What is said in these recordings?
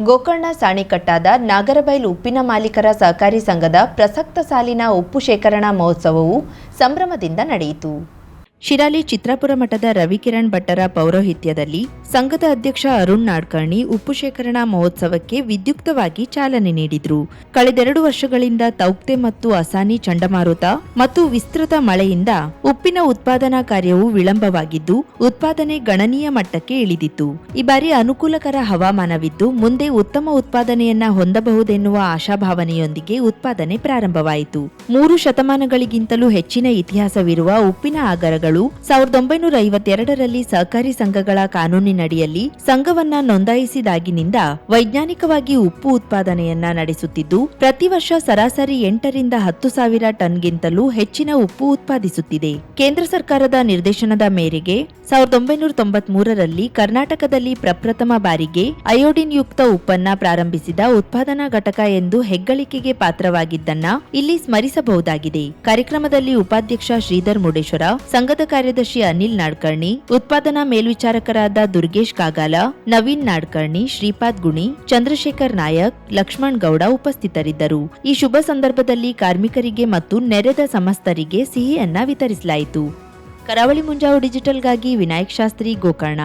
ಗೋಕರ್ಣ ಸಾಣಿಕಟ್ಟಾದ ನಾಗರಬೈಲ್ ಉಪ್ಪಿನ ಮಾಲೀಕರ ಸಹಕಾರಿ ಸಂಘದ ಪ್ರಸಕ್ತ ಸಾಲಿನ ಉಪ್ಪು ಶೇಖರಣಾ ಮಹೋತ್ಸವವು ಸಂಭ್ರಮದಿಂದ ನಡೆಯಿತು. ಶಿರಾಲಿ ಚಿತ್ರಾಪುರ ಮಠದ ರವಿಕಿರಣ್ ಭಟ್ಟರ ಪೌರೋಹಿತ್ಯದಲ್ಲಿ ಸಂಘದ ಅಧ್ಯಕ್ಷ ಅರುಣ್ ನಾಡ್ಕರ್ಣಿ ಉಪ್ಪು ಶೇಖರಣಾ ಮಹೋತ್ಸವಕ್ಕೆ ವಿದ್ಯುಕ್ತವಾಗಿ ಚಾಲನೆ ನೀಡಿದ್ರು. ಕಳೆದೆರಡು ವರ್ಷಗಳಿಂದ ತೌಕ್ತೆ ಮತ್ತು ಅಸಾನಿ ಚಂಡಮಾರುತ ಮತ್ತು ವಿಸ್ತೃತ ಮಳೆಯಿಂದ ಉಪ್ಪಿನ ಉತ್ಪಾದನಾ ಕಾರ್ಯವು ವಿಳಂಬವಾಗಿದ್ದು, ಉತ್ಪಾದನೆ ಗಣನೀಯ ಮಟ್ಟಕ್ಕೆ ಇಳಿದಿತ್ತು. ಈ ಬಾರಿ ಅನುಕೂಲಕರ ಹವಾಮಾನವಿದ್ದು, ಮುಂದೆ ಉತ್ತಮ ಉತ್ಪಾದನೆಯನ್ನ ಹೊಂದಬಹುದೆನ್ನುವ ಆಶಾಭಾವನೆಯೊಂದಿಗೆ ಉತ್ಪಾದನೆ ಪ್ರಾರಂಭವಾಯಿತು. ಮೂರು ಶತಮಾನಗಳಿಗಿಂತಲೂ ಹೆಚ್ಚಿನ ಇತಿಹಾಸವಿರುವ ಉಪ್ಪಿನ ಆಗರಗಳು ಸಾವಿರದ ಒಂಬೈನೂರ ಐವತ್ತೆರಡರಲ್ಲಿ ಸಹಕಾರಿ ಸಂಘಗಳ ಕಾನೂನಿನಡಿಯಲ್ಲಿ ಸಂಘವನ್ನ ನೋಂದಾಯಿಸಿದಾಗಿನಿಂದ ವೈಜ್ಞಾನಿಕವಾಗಿ ಉಪ್ಪು ಉತ್ಪಾದನೆಯನ್ನ ನಡೆಸುತ್ತಿದ್ದು, ಪ್ರತಿ ವರ್ಷ ಸರಾಸರಿ ಎಂಟರಿಂದ ಹತ್ತು ಸಾವಿರ ಟನ್ಗಿಂತಲೂ ಹೆಚ್ಚಿನ ಉಪ್ಪು ಉತ್ಪಾದಿಸುತ್ತಿದೆ. ಕೇಂದ್ರ ಸರ್ಕಾರದ ನಿರ್ದೇಶನದ ಮೇರೆಗೆ ಸಾವಿರದ ಒಂಬೈನೂರ ತೊಂಬತ್ಮೂರರಲ್ಲಿ ಕರ್ನಾಟಕದಲ್ಲಿ ಪ್ರಪ್ರಥಮ ಬಾರಿಗೆ ಅಯೋಡಿನ್ ಯುಕ್ತ ಉಪ್ಪನ್ನ ಪ್ರಾರಂಭಿಸಿದ ಉತ್ಪಾದನಾ ಘಟಕ ಎಂದು ಹೆಗ್ಗಳಿಕೆಗೆ ಪಾತ್ರವಾಗಿದ್ದನ್ನ ಇಲ್ಲಿ ಸ್ಮರಿಸಬಹುದಾಗಿದೆ. ಕಾರ್ಯಕ್ರಮದಲ್ಲಿ ಉಪಾಧ್ಯಕ್ಷ ಶ್ರೀಧರ್ ಮುಡೇಶ್ವರ ಸಂಘದ ಕಾರ್ಯದರ್ಶಿ ಅನಿಲ್ ನಾಡ್ಕರ್ಣಿ, ಉತ್ಪಾದನಾ ಮೇಲ್ವಿಚಾರಕರಾದ ದುರ್ಗೇಶ್ ಕಾಗಾಲ, ನವೀನ್ ನಾಡ್ಕರ್ಣಿ, ಶ್ರೀಪಾದ್ ಗುಣಿ, ಚಂದ್ರಶೇಖರ್ ನಾಯಕ್, ಲಕ್ಷ್ಮಣ್ ಗೌಡ ಉಪಸ್ಥಿತರಿದ್ದರು. ಈ ಶುಭ ಸಂದರ್ಭದಲ್ಲಿ ಕಾರ್ಮಿಕರಿಗೆ ಮತ್ತು ನೆರೆದ ಸಮಸ್ತರಿಗೆ ಸಿಹಿಯನ್ನ ವಿತರಿಸಲಾಯಿತು. ಕರಾವಳಿ ಮುಂಜಾವು ಡಿಜಿಟಲ್ಗಾಗಿ ವಿನಾಯಕ್ ಶಾಸ್ತ್ರಿ, ಗೋಕರ್ಣ.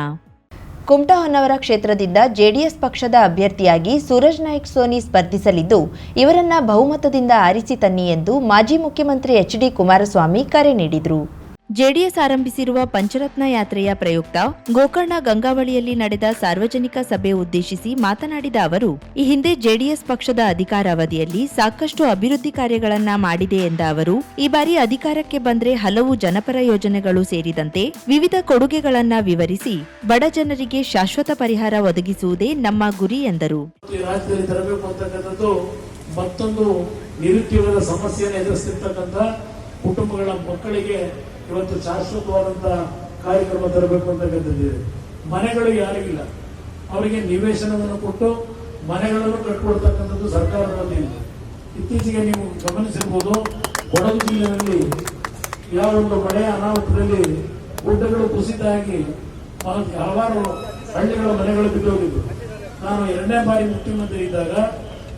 ಕುಮಟಾ ಹೊನ್ನವರ ಕ್ಷೇತ್ರದಿಂದ ಜೆಡಿಎಸ್ ಪಕ್ಷದ ಅಭ್ಯರ್ಥಿಯಾಗಿ ಸೂರಜ್ ನಾಯಕ್ ಸೋನಿ ಸ್ಪರ್ಧಿಸಲಿದ್ದು, ಇವರನ್ನ ಬಹುಮತದಿಂದ ಆರಿಸಿ ತನ್ನಿ ಎಂದು ಮಾಜಿ ಮುಖ್ಯಮಂತ್ರಿ ಎಚ್ ಡಿ ಕುಮಾರಸ್ವಾಮಿ ಕರೆ ನೀಡಿದರು. ಜೆಡಿಎಸ್ ಆರಂಭಿಸಿರುವ ಪಂಚರತ್ನ ಯಾತ್ರೆಯ ಪ್ರಯುಕ್ತ ಗೋಕರ್ಣ ಗಂಗಾವಳಿಯಲ್ಲಿ ನಡೆದ ಸಾರ್ವಜನಿಕ ಸಭೆ ಉದ್ದೇಶಿಸಿ ಮಾತನಾಡಿದ ಅವರು, ಈ ಹಿಂದೆ ಜೆಡಿಎಸ್ ಪಕ್ಷದ ಅಧಿಕಾರಾವಧಿಯಲ್ಲಿ ಸಾಕಷ್ಟು ಅಭಿವೃದ್ಧಿ ಕಾರ್ಯಗಳನ್ನ ಮಾಡಿದೆ ಎಂದ ಅವರು, ಈ ಬಾರಿ ಅಧಿಕಾರಕ್ಕೆ ಬಂದ್ರೆ ಹಲವು ಜನಪರ ಯೋಜನೆಗಳು ಸೇರಿದಂತೆ ವಿವಿಧ ಕೊಡುಗೆಗಳನ್ನ ವಿವರಿಸಿ ಬಡ ಜನರಿಗೆ ಶಾಶ್ವತ ಪರಿಹಾರ ಒದಗಿಸುವುದೇ ನಮ್ಮ ಗುರಿ ಎಂದರು. ನಿರುದ್ಯೋಗದ ಸಮಸ್ಯೆಯನ್ನು ಕುಟುಂಬಗಳ ಮಕ್ಕಳಿಗೆ ಇವತ್ತು ಶಾಶ್ವತವಾದಂತಹ ಕಾರ್ಯಕ್ರಮ ತರಬೇಕು ಅಂತಕ್ಕಂಥದ್ದಿದೆ ಮನೆಗಳು ಯಾರಿಗಿಲ್ಲ. ಅವರಿಗೆ ನಿವೇಶನವನ್ನು ಕೊಟ್ಟು ಮನೆಗಳನ್ನು ಕಟ್ಕೊಡ್ತಕ್ಕಂಥದ್ದು ಸರ್ಕಾರದ ಇಲ್ಲ. ಇತ್ತೀಚೆಗೆ ನೀವು ಗಮನಿಸಿರ್ಬೋದು, ಕೊಡಗು ಜಿಲ್ಲೆಯಲ್ಲಿ ಯಾವ ಒಂದು ಮಳೆ ಅನಾಹುತದಲ್ಲಿ ಗುಡ್ಡಗಳು ಕುಸಿತಾಗಿ ಹಲವಾರು ಹಳ್ಳಿಗಳ ಮನೆಗಳು ಬಿದ್ದೋಗಿದ್ದು. ನಾನು ಎರಡನೇ ಬಾರಿ ಮುಖ್ಯಮಂತ್ರಿ ಇದ್ದಾಗ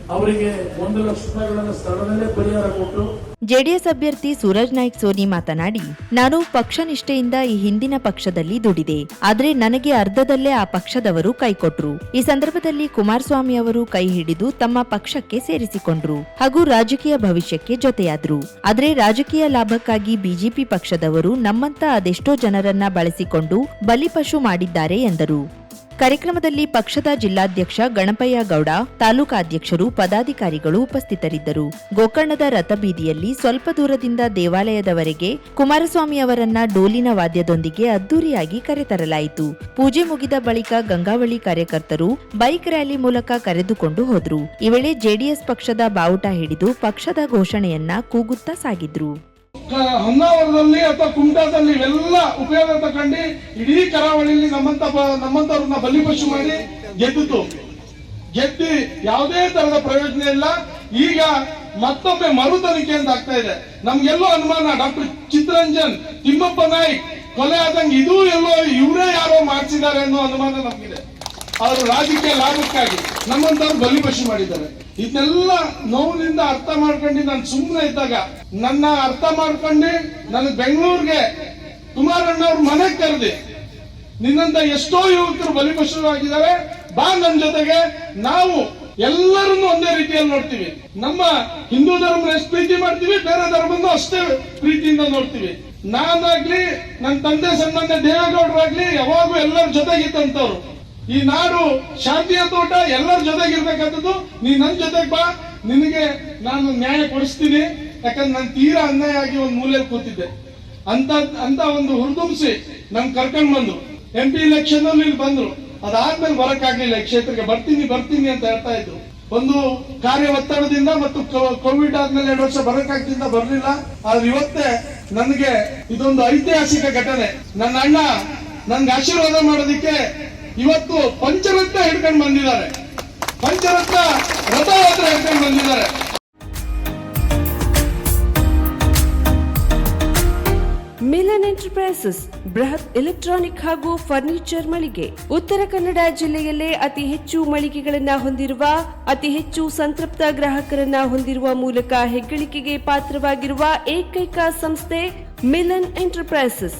ಅವರಿಗೆ ಒಂದು ಲಕ್ಷ ರೂಪಾಯಿಗಳನ್ನು ಸ್ಥಳದಲ್ಲೇ ಪರಿಹಾರ ಕೊಟ್ಟು ಜೆಡಿಎಸ್ ಅಭ್ಯರ್ಥಿ ಸೂರಜ್ ನಾಯ್ಕ್ ಸೋನಿ ಮಾತನಾಡಿ, ನಾನು ಪಕ್ಷ ನಿಷ್ಠೆಯಿಂದ ಈ ಹಿಂದಿನ ಪಕ್ಷದಲ್ಲಿ ದುಡಿದೆ. ಆದರೆ ನನಗೆ ಅರ್ಧದಲ್ಲೇ ಆ ಪಕ್ಷದವರು ಕೈಕೊಟ್ರು. ಈ ಸಂದರ್ಭದಲ್ಲಿ ಕುಮಾರಸ್ವಾಮಿ ಅವರು ಕೈ ಹಿಡಿದು ತಮ್ಮ ಪಕ್ಷಕ್ಕೆ ಸೇರಿಸಿಕೊಂಡ್ರು. ಹಾಗೂ ರಾಜಕೀಯ ಭವಿಷ್ಯಕ್ಕೆ ಜೊತೆಯಾದ್ರು. ಆದರೆ ರಾಜಕೀಯ ಲಾಭಕ್ಕಾಗಿ ಬಿಜೆಪಿ ಪಕ್ಷದವರು ನಮ್ಮಂತ ಅದೆಷ್ಟೋ ಜನರನ್ನ ಬಳಸಿಕೊಂಡು ಬಲಿಪಶು ಮಾಡಿದ್ದಾರೆ ಎಂದರು. ಕಾರ್ಯಕ್ರಮದಲ್ಲಿ ಪಕ್ಷದ ಜಿಲ್ಲಾಧ್ಯಕ್ಷ ಗಣಪಯ್ಯ ಗೌಡ ತಾಲೂಕಾಧ್ಯಕ್ಷರು, ಪದಾಧಿಕಾರಿಗಳು ಉಪಸ್ಥಿತರಿದ್ದರು. ಗೋಕರ್ಣದ ರಥಬೀದಿಯಲ್ಲಿ ಸ್ವಲ್ಪ ದೂರದಿಂದ ದೇವಾಲಯದವರೆಗೆ ಕುಮಾರಸ್ವಾಮಿ ಅವರನ್ನ ಡೋಲಿನ ವಾದ್ಯದೊಂದಿಗೆ ಅದ್ದೂರಿಯಾಗಿ ಕರೆತರಲಾಯಿತು. ಪೂಜೆ ಮುಗಿದ ಬಳಿಕ ಗಂಗಾವಳಿ ಕಾರ್ಯಕರ್ತರು ಬೈಕ್ ರ್ಯಾಲಿ ಮೂಲಕ ಕರೆದುಕೊಂಡು ಹೋದ್ರು. ಈ ವೇಳೆ ಜೆಡಿಎಸ್ ಪಕ್ಷದ ಬಾವುಟ ಹಿಡಿದು ಪಕ್ಷದ ಘೋಷಣೆಯನ್ನ ಕೂಗುತ್ತಾ ಸಾಗಿದ್ರು. ಹೊನ್ನಾವರದಲ್ಲಿ ಅಥವಾ ಕುಮಟಾದಲ್ಲಿ ಇವೆಲ್ಲ ಉಪಯೋಗ ತಗೊಂಡು ಇಡೀ ಕರಾವಳಿಯಲ್ಲಿ ನಮ್ಮಂತ ನಮ್ಮಂತವ್ರನ್ನ ಬಲಿಪಶು ಮಾಡಿ ಗೆದ್ದಿತು. ಗೆದ್ದಿ ಯಾವುದೇ ತರದ ಪ್ರಯೋಜನ ಇಲ್ಲ. ಈಗ ಮತ್ತೊಮ್ಮೆ ಮರು ತನಿಖೆ ಅಂತ ಆಗ್ತಾ ಇದೆ. ನಮ್ಗೆಲ್ಲೋ ಅನುಮಾನ, ಡಾಕ್ಟರ್ ಚಿತ್ರಂಜನ್ ತಿಮ್ಮಪ್ಪ ನಾಯ್ಕ್, ಕೊಲೆ ಆದಂಗೆ ಇದು ಎಲ್ಲೋ ಇವರೇ ಯಾರೋ ಮಾಡಿಸಿದ್ದಾರೆ ಅನ್ನೋ ಅನುಮಾನ ನಮ್ಗಿದೆ. ಅವರು ರಾಜಕೀಯ ಲಾಭಕ್ಕಾಗಿ ನಮ್ಮಂತವ್ರು ಬಲಿಪಶು ಮಾಡಿದ್ದಾರೆ. ಇದನ್ನೆಲ್ಲ ನೋವಿನಿಂದ ಅರ್ಥ ಮಾಡ್ಕೊಂಡು ನಾನು ಸುಮ್ಮನೆ ಇದ್ದಾಗ ನನ್ನ ಅರ್ಥ ಮಾಡ್ಕೊಂಡು ನನಗೆ ಬೆಂಗಳೂರಿಗೆ ಕುಮಾರಣ್ಣ ಅವ್ರ ಮನೆಗೆ ಕರೆದಿ. ನಿನ್ನಂತ ಎಷ್ಟೋ ಯುವಕರು ಬಲಿಪಶು ಆಗಿದ್ದಾರೆ ಬಾ ನನ್ನ ಜೊತೆಗೆ. ನಾವು ಎಲ್ಲರನ್ನು ಒಂದೇ ರೀತಿಯಲ್ಲಿ ನೋಡ್ತೀವಿ. ನಮ್ಮ ಹಿಂದೂ ಧರ್ಮ ಎಷ್ಟು ಪ್ರೀತಿ ಮಾಡ್ತೀವಿ, ಬೇರೆ ಧರ್ಮವನ್ನು ಅಷ್ಟೇ ಪ್ರೀತಿಯಿಂದ ನೋಡ್ತೀವಿ. ನಾನಾಗ್ಲಿ ನನ್ನ ತಂದೆ ಸಂಬಂಧ ದೇವೇಗೌಡರಾಗ್ಲಿ ಯಾವಾಗೂ ಎಲ್ಲರ ಜೊತೆಗಿತ್ತಂತವ್ರು ಈ ನಾಡು ಶಾಂತಿಯ ತೋಟ, ಎಲ್ಲರ ಜೊತೆಗಿರ್ಬೇಕಂತದ್ದು ನೀ ನನ್ನ ಜೊತೆಗೆ ಬಾ, ನಿನಗೆ ನಾನು ನ್ಯಾಯ ಕೊಡಿಸ್ತೀನಿ. ಯಾಕಂದ್ರೆ ನಾನು ತೀರಾ ಅನ್ಯಾಯ ಆಗಿ ಒಂದು ಮೂಲೆಯಲ್ಲಿ ಕೂತಿದ್ದೆ. ಅಂತ ಅಂತ ಒಂದು ಹುರಿದುಂಬಿಸಿ ನಮ್ ಕರ್ಕೊಂಡ್ ಬಂದ್ರು. ಎಂ ಪಿ ಇಲೆಕ್ಷನ್ ಅಲ್ಲಿ ಇಲ್ಲಿ ಬಂದ್ರು. ಅದಾದ್ಮೇಲೆ ಬರಕ್ಕಾಗ್ಲಿಲ್ಲ, ಈ ಕ್ಷೇತ್ರಕ್ಕೆ ಬರ್ತೀನಿ ಬರ್ತೀನಿ ಅಂತ ಹೇಳ್ತಾ ಇದ್ರು. ಒಂದು ಕಾರ್ಯ ಒತ್ತಡದಿಂದ ಮತ್ತು ಕೋವಿಡ್ ಆದ್ಮೇಲೆ ಎರಡು ವರ್ಷ ಬರಕ್ಕಾಗ್ತಿಂದ ಬರ್ಲಿಲ್ಲ. ಆದ್ರೆ ಇವತ್ತೇ ನನಗೆ ಇದೊಂದು ಐತಿಹಾಸಿಕ ಘಟನೆ. ನನ್ನ ಅಣ್ಣ ನನ್ಗೆ ಆಶೀರ್ವಾದ ಮಾಡೋದಿಕ್ಕೆ ಇವತ್ತು ಪಂಚರತ್ನ ಹಿಡ್ಕೊಂಡು ಬಂದಿದ್ದಾರೆ. ಪಂಚರತ್ನ ರಥಯಾತ್ರೆ ಹಿಡ್ಕೊಂಡು ಬಂದಿದ್ದಾರೆ. ಮಿಲನ್ ಎಂಟರ್ಪ್ರೈಸಸ್, ಬೃಹತ್ ಎಲೆಕ್ಟ್ರಾನಿಕ್ ಹಾಗೂ ಫರ್ನಿಚರ್ ಮಳಿಗೆ. ಉತ್ತರ ಕನ್ನಡ ಜಿಲ್ಲೆಯಲ್ಲೇ ಅತಿ ಹೆಚ್ಚು ಮಳಿಗೆಗಳನ್ನ ಹೊಂದಿರುವ, ಅತಿ ಹೆಚ್ಚು ಸಂತೃಪ್ತ ಗ್ರಾಹಕರನ್ನ ಹೊಂದಿರುವ ಮೂಲಕ ಹೆಗ್ಗಳಿಕೆಗೆ ಪಾತ್ರವಾಗಿರುವ ಏಕೈಕ ಸಂಸ್ಥೆ ಮಿಲನ್ ಎಂಟರ್ಪ್ರೈಸಸ್.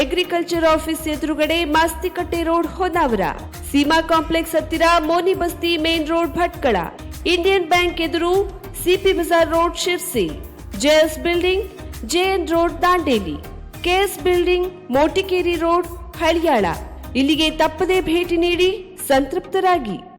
Agriculture office ಎದುರುಗಡೆ ಮಾಸ್ತಿಕಟ್ಟೆ ರೋಡ್ ಹೊನ್ನಾವರ. ಸೀಮಾ ಕಾಂಪ್ಲೆಕ್ಸ್ ಹತ್ತಿರ Moni Basti main road Bhatkal. Indian bank ಎದುರು CP Bazar road Sirsi. JS building, JN road Dandeli. KS building, Motikeri road Haliyal. ಇಲ್ಲಿಗೆ ತಪ್ಪದೇ ಭೇಟಿ ನೀಡಿ ಸಂತೃಪ್ತರಾಗಿ.